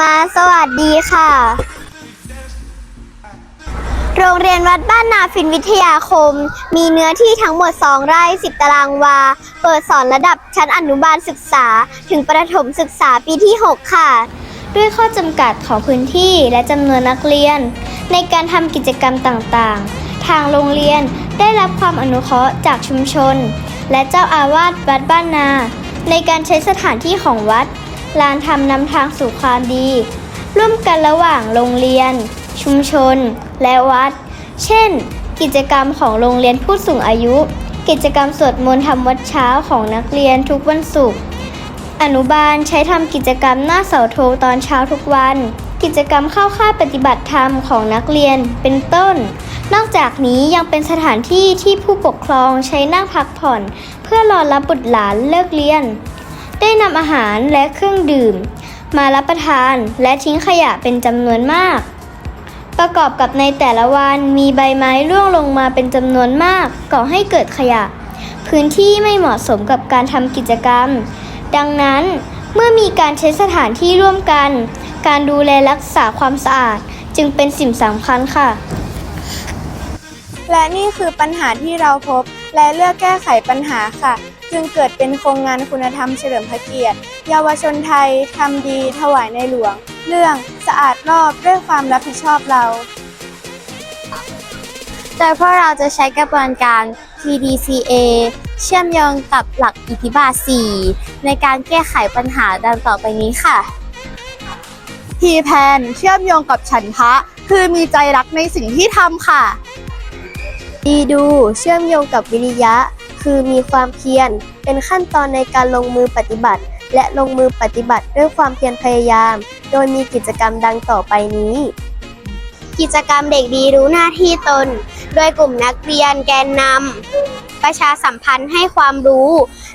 มาสวัสดีค่ะ โรงเรียนวัดบ้านนาฟินวิทยาคม มีเนื้อที่ทั้งหมด 2 ไร่ 10 ตารางวา เปิดสอนระดับชั้นอนุบาลศึกษา ถึงประถมศึกษาปีที่ 6 ค่ะ ด้วยข้อจำกัดของพื้นที่และจำนวนนักเรียน ในการทำกิจกรรมต่างๆ ทางโรงเรียนได้รับความอนุเคราะห์จากชุมชน และเจ้าอาวาสวัดบ้านนา ในการใช้สถานที่ของวัด ลานทำนำทางสู่ความดี ร่วมกันระหว่างโรงเรียน ชุมชน และวัด เช่น กิจกรรมของโรงเรียนผู้สูงอายุ กิจกรรมสวดมนต์ทำวัดเช้าของนักเรียนทุกวันศุกร์อนุบาลใช้ทำกิจกรรมหน้าเสาธงตอนเช้าทุกวัน กิจกรรมเข้าค่ายปฏิบัติธรรมของนักเรียนเป็นต้น นอกจากนี้ยังเป็นสถานที่ที่ผู้ปกครองใช้นั่งพักผ่อน เพื่อรอรับบุตรหลานเลิกเรียน ได้นำอาหารและเครื่องดื่ม มารับประทานและทิ้งขยะเป็นจำนวนมาก ประกอบกับในแต่ละวันมีใบไม้ร่วงลงมาเป็นจำนวนมากก่อให้เกิดขยะ พื้นที่ไม่เหมาะสมกับการทำกิจกรรม ดังนั้นเมื่อมีการใช้สถานที่ร่วมกัน การดูแลรักษาความสะอาดจึงเป็นสิ่งสำคัญค่ะ และนี่คือปัญหาที่เราพบและเลือกแก้ไขปัญหาค่ะ จึงเกิดเป็นโครงงานคุณธรรมเฉลิมพระเกียรติ เยาวชนไทยทำดีถวายในหลวง เรื่องสะอาดรอบด้วยความรับผิดชอบเรา โดยพวกเราจะใช้กระบวนการ PDCA เชื่อมโยงกับหลักอิทธิบาท 4 ในการแก้ไขปัญหาดังต่อไปนี้ค่ะทีแพนเชื่อมโยงกับฉันทะ คือมีใจรักในสิ่งที่ทำค่ะดีดูเชื่อมโยงกับวิริยะ คือมีความเพียร เป็นขั้นตอนในการลงมือปฏิบัติ และลงมือปฏิบัติด้วยความเพียรพยายาม โดยมีกิจกรรมดังต่อไปนี้ กิจกรรมเด็กดีรู้หน้าที่ตน โดยกลุ่มนักเรียนแกนนำประชาสัมพันธ์ให้ความรู้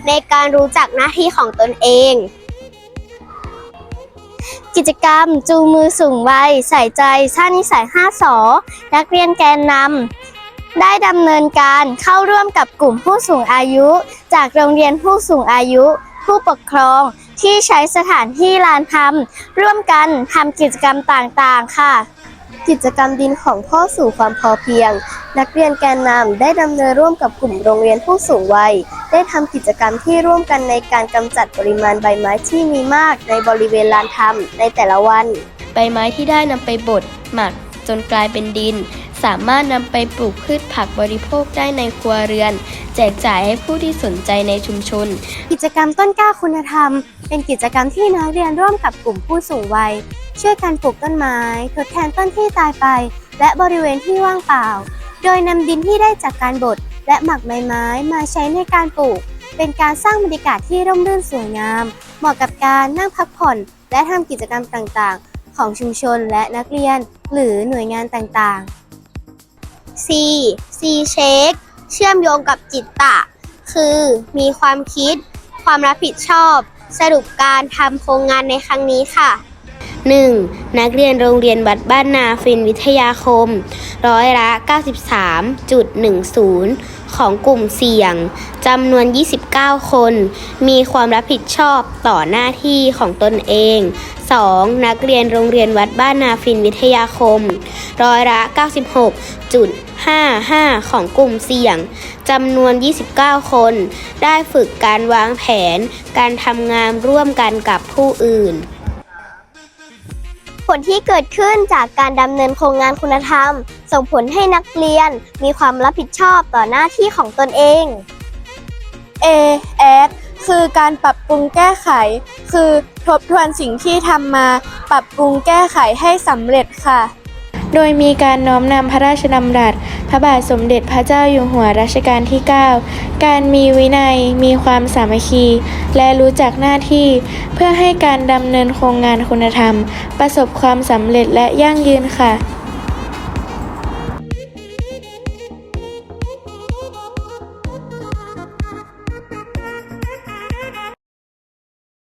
ในการรู้จักหน้าที่ของตนเอง กิจกรรมจูงมือสูงวัยใส่ใจสร้างนิสัย5สอนักเรียนแกนนำ ได้ดำเนินการเข้าร่วมกับกลุ่มผู้สูงอายุ จากโรงเรียนผู้สูงอายุ ผู้ปกครองที่ใช้สถานที่ลานทำร่วมกันทำกิจกรรมต่างๆ ค่ะ กิจกรรมดินของพ่อสู่ความพอเพียง นักเรียนแกนนำได้ดำเนินร่วมกับกลุ่มโรงเรียนผู้สูงวัย ได้ทำกิจกรรมที่ร่วมกันในการกำจัดปริมาณใบไม้ที่มีมากในบริเวณลานทำในแต่ละวัน ใบไม้ที่ได้นำไปบดหมักจนกลายเป็นดิน สามารถนำไปปลูกพืชผักบริโภคได้ในครัวเรือน แจกจ่ายให้ผู้ที่สนใจในชุมชน กิจกรรมต้นกล้าคุณธรรม เป็นกิจกรรมที่นักเรียนร่วมกับกลุ่มผู้สูงวัย ช่วยกันปลูกต้นไม้ ทดแทนต้นที่ตายไป และบริเวณที่ว่างเปล่า โดยนำดินที่ได้จากการบดและหมักใบไม้มาใช้ในการปลูก เป็นการสร้างบรรยากาศที่ร่มรื่นสวยงาม เหมาะกับการนั่งพักผ่อน และทำกิจกรรมต่างๆ ของชุมชนและนักเรียน หรือหน่วยงานต่างๆ C C Check เชื่อมโยงกับจิตตะ คือมีความคิด ความรับผิดชอบ สรุปการทำโครงงานในครั้งนี้ค่ะ 1. นักเรียนโรงเรียนวัดบ้านนาฟินวิทยาคม ร้อยละ 93.10 ของกลุ่มเสี่ยงจำนวน 29 คน มีความรับผิดชอบต่อหน้าที่ของตนเอง 2. นักเรียนโรงเรียนวัดบ้านนาฟินวิทยาคม ร้อยละ 96.55 ของกลุ่มเสี่ยงจำนวน 29 คน ได้ฝึกการวางแผน การทำงานร่วมกันกับผู้อื่น ผลที่เกิดขึ้นจากการดำเนินโครงงานคุณธรรม ส่งผลให้นักเรียนมีความรับผิดชอบต่อหน้าที่ของตนเอง A S คือการปรับปรุงแก้ไข คือทบทวนสิ่งที่ทำมา ปรับปรุงแก้ไขให้สำเร็จค่ะ โดยมีการน้อมนำพระราชดำรัส พระบาทสมเด็จพระเจ้าอยู่หัวรัชกาลที่ 9 การมีวินัย มีความสามัคคี และรู้จักหน้าที่ เพื่อให้การดำเนินโครงงานคุณธรรม ประสบความสำเร็จและยั่งยืนค่ะ